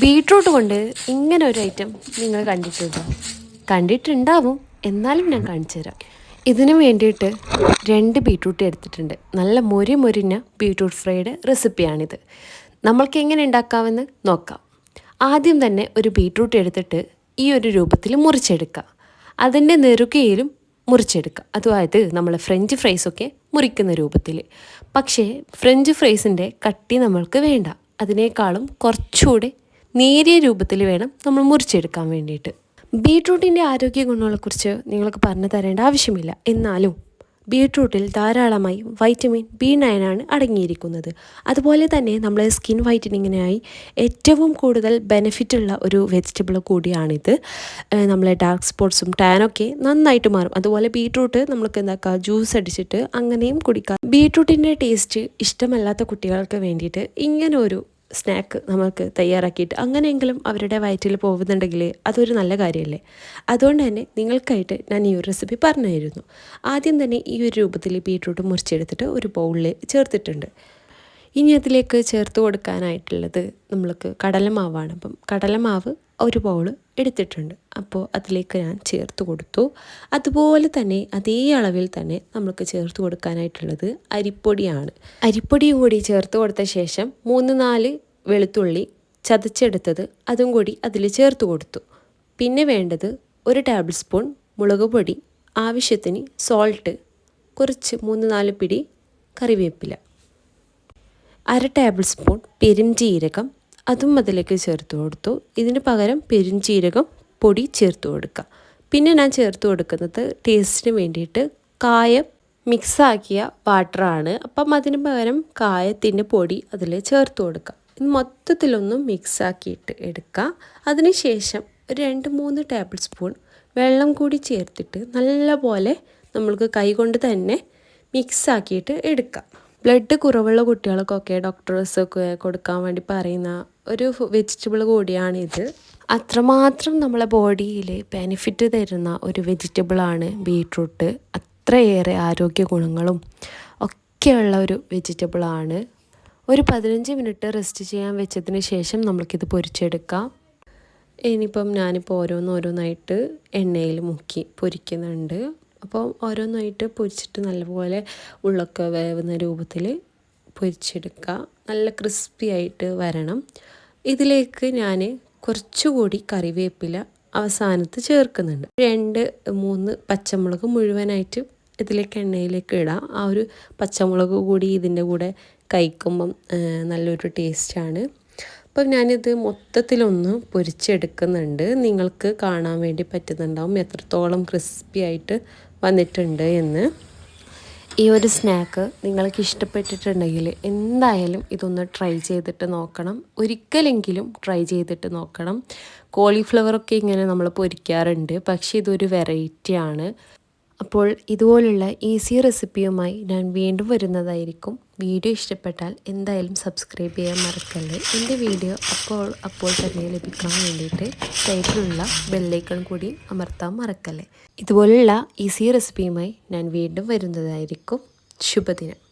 Beetroot കൊണ്ട് ഇങ്ങനെ ഒരു ഐറ്റം നിങ്ങൾ കണ്ടിട്ടുണ്ടോ? കണ്ടിട്ടുണ്ടാവും. എന്നാലും ഞാൻ കാണിച്ചു തരാം. ഇതിന് വേണ്ടിയിട്ട് രണ്ട് ബീട്രൂട്ട് എടുത്തിട്ടുണ്ട്. നല്ല മൊരി മൊരിഞ്ഞ ബീട്രൂട്ട് ഫ്രൈയുടെ റെസിപ്പിയാണിത്. നമ്മൾക്ക് എങ്ങനെ ഉണ്ടാക്കാമെന്ന് നോക്കാം. ആദ്യം തന്നെ ഒരു ബീട്രൂട്ട് എടുത്തിട്ട് ഈ ഒരു രൂപത്തിൽ മുറിച്ചെടുക്കുക അതിന്റെ നെറുകയിലും മുറിച്ചെടുക്കുക അതായത് നമ്മൾ ഫ്രഞ്ച് ഫ്രൈസൊക്കെ മുറിക്കുന്ന രൂപത്തിൽ. പക്ഷേ ഫ്രഞ്ച് ഫ്രൈസിന്റെ കട്ടി നമ്മൾക്ക് വേണ്ട. അതിനേക്കാളും കുറച്ചുകൂടെ നേരിയ രൂപത്തിൽ വേണം നമ്മൾ മുറിച്ചെടുക്കാൻ വേണ്ടിയിട്ട്. ബീട്രൂട്ടിന്റെ ആരോഗ്യ ഗുണങ്ങളെക്കുറിച്ച് നിങ്ങൾക്ക് പറഞ്ഞു തരേണ്ട ആവശ്യമില്ല. എന്നാലും ബീട്രൂട്ടിൽ ധാരാളമായി വൈറ്റമിൻ ബി നയനാണ് അടങ്ങിയിരിക്കുന്നത്. അതുപോലെ തന്നെ നമ്മളെ സ്കിൻ വൈറ്റനിങ്ങിനായി ഏറ്റവും കൂടുതൽ ബെനിഫിറ്റ് ഉള്ള ഒരു വെജിറ്റബിൾ കൂടിയാണിത്. നമ്മളെ ഡാർക്ക് സ്പോട്ട്സും ടാനൊക്കെ നന്നായിട്ട് മാറും. അതുപോലെ ബീട്രൂട്ട് നമ്മൾക്ക് എന്താക്കുക ജ്യൂസ് അടിച്ചിട്ട് അങ്ങനെയും കുടിക്കാം. ബീട്രൂട്ടിന്റെ ടേസ്റ്റ് ഇഷ്ടമല്ലാത്ത കുട്ടികൾക്ക് വേണ്ടിയിട്ട് ഇങ്ങനെ ഒരു സ്നാക്ക് നമുക്ക് തയ്യാറാക്കിയിട്ട് അങ്ങനെയെങ്കിലും അവരുടെ വയറ്റിൽ പോകുന്നുണ്ടെങ്കിൽ അതൊരു നല്ല കാര്യമല്ലേ? അതുകൊണ്ട് തന്നെ നിങ്ങൾക്കായിട്ട് ഞാൻ ഈ ഒരു റെസിപ്പി പറഞ്ഞു തരുന്നു ആദ്യം തന്നെ ഈ ഒരു രൂപത്തിൽ ബീട്രൂട്ട് മുറിച്ചെടുത്തിട്ട് ഒരു ബൗളിൽ ചേർത്തിട്ടുണ്ട്. ഇനി അതിലേക്ക് ചേർത്ത് കൊടുക്കാനായിട്ടുള്ളത് നമ്മൾക്ക് കടലമാവാണ്. അപ്പം കടലമാവ് ഒരു ബൗൾ എടുത്തിട്ടുണ്ട്. അപ്പോൾ അതിലേക്ക് ഞാൻ ചേർത്ത് കൊടുത്തു. അതുപോലെ തന്നെ അതേ അളവിൽ തന്നെ നമുക്ക് ചേർത്ത് കൊടുക്കാനായിട്ടുള്ളത് അരിപ്പൊടിയാണ്. അരിപ്പൊടി കൂടി ചേർത്ത് കൊടുത്ത ശേഷം മൂന്ന് നാല് വെളുത്തുള്ളി ചതച്ചെടുത്തത് അതും കൂടി അതിൽ ചേർത്ത് കൊടുത്തു. പിന്നെ വേണ്ടത് ഒരു ടേബിൾ സ്പൂൺ മുളക് പൊടി ആവശ്യത്തിന് സോൾട്ട് കുറച്ച് മൂന്ന് നാല് പിടി കറിവേപ്പില അര ടേബിൾ സ്പൂൺ പെരുംജീരകം അതും അതിലേക്ക് ചേർത്ത് കൊടുത്തു. ഇതിന് പകരം പെരുംജീരകം പൊടി ചേർത്ത് കൊടുക്കുക. പിന്നെ ഞാൻ ചേർത്ത് കൊടുക്കുന്നത് ടേസ്റ്റിന് വേണ്ടിയിട്ട് കായം മിക്സാക്കിയ വാട്ടറാണ് അപ്പം അതിന് പകരം കായത്തിന്റെ പൊടി അതിൽ ചേർത്ത് കൊടുക്കുക. ഇത് മൊത്തത്തിലൊന്നും മിക്സാക്കിയിട്ട് എടുക്കുക. അതിനുശേഷം ഒരു രണ്ട് മൂന്ന് ടേബിൾ സ്പൂൺ വെള്ളം കൂടി ചേർത്തിട്ട് നല്ലപോലെ നമ്മൾക്ക് കൈകൊണ്ട് തന്നെ മിക്സാക്കിയിട്ട് എടുക്കാം ബ്ലഡ് കുറവുള്ള കുട്ടികൾക്കൊക്കെ ഡോക്ടേഴ്സൊക്കെ കൊടുക്കാൻ വേണ്ടി പറയുന്ന ഒരു വെജിറ്റബിൾ കൂടിയാണിത്. അത്രമാത്രം നമ്മളെ ബോഡിയിൽ ബെനിഫിറ്റ് തരുന്ന ഒരു വെജിറ്റബിളാണ് ബീട്രൂട്ട്. അത്രയേറെ ആരോഗ്യ ഗുണങ്ങളും ഒക്കെയുള്ള ഒരു വെജിറ്റബിളാണ് ഒരു പതിനഞ്ച് മിനിറ്റ് റെസ്റ്റ് ചെയ്യാൻ വെച്ചതിന് ശേഷം നമ്മൾക്കിത് പൊരിച്ചെടുക്കാം. ഇനിയിപ്പം ഞാനിപ്പോൾ ഓരോന്നോരോന്നായിട്ട് എണ്ണയിൽ മുക്കി പൊരിക്കുന്നുണ്ട്. അപ്പോൾ ഓരോന്നായിട്ട് പൊരിച്ചിട്ട് നല്ലപോലെ ഉള്ളൊക്കെ വേവുന്ന രൂപത്തിൽ പൊരിച്ചെടുക്കുക. നല്ല ക്രിസ്പി ആയിട്ട് വരണം. ഇതിലേക്ക് ഞാൻ കുറച്ചുകൂടി കറിവേപ്പില അവസാനത്ത് ചേർക്കുന്നുണ്ട്. രണ്ട് മൂന്ന് പച്ചമുളക് മുഴുവനായിട്ട് ഇതിലേക്ക് എണ്ണയിലേക്ക് ഇടാം. ആ ഒരു പച്ചമുളക് കൂടി ഇതിന്റെ കൂടെ കഴിക്കുമ്പം നല്ലൊരു ടേസ്റ്റാണ്. അപ്പം ഞാനിത് മൊത്തത്തിലൊന്ന് പൊരിച്ചെടുക്കുന്നുണ്ട്. നിങ്ങൾക്ക് കാണാൻ വേണ്ടി പറ്റുന്നുണ്ടാവും. എത്രത്തോളം ക്രിസ്പി ആയിട്ട് വന്നിട്ടുണ്ട് എന്ന്. ഈ ഒരു സ്നാക്ക് നിങ്ങൾക്ക് ഇഷ്ടപ്പെട്ടിട്ടുണ്ടെങ്കിൽ എന്തായാലും ഇതൊന്ന് ട്രൈ ചെയ്തിട്ട് നോക്കണം. ഒരിക്കലെങ്കിലും ട്രൈ ചെയ്തിട്ട് നോക്കണം. കോളിഫ്ലവറൊക്കെ ഇങ്ങനെ നമ്മൾ പൊരിക്കാറുണ്ട്. പക്ഷേ ഇതൊരു വെറൈറ്റിയാണ് അപ്പോൾ ഇതുപോലുള്ള ഈസി റെസിപ്പിയുമായി ഞാൻ വീണ്ടും വരുന്നതായിരിക്കും. വീഡിയോ ഇഷ്ടപ്പെട്ടാൽ എന്തായാലും സബ്സ്ക്രൈബ് ചെയ്യാൻ മറക്കല്ലേ. എന്റെ വീഡിയോ അപ്പോൾ അപ്പോൾ തന്നെ ലഭിക്കാൻ വേണ്ടിയിട്ട് സൈഡിലുള്ള ബെല്ലൈക്കൺ കൂടി അമർത്താൻ മറക്കല്ലേ. ഇതുപോലുള്ള ഈസി റെസിപ്പിയുമായി ഞാൻ വീണ്ടും വരുന്നതായിരിക്കും. ശുഭദിനം.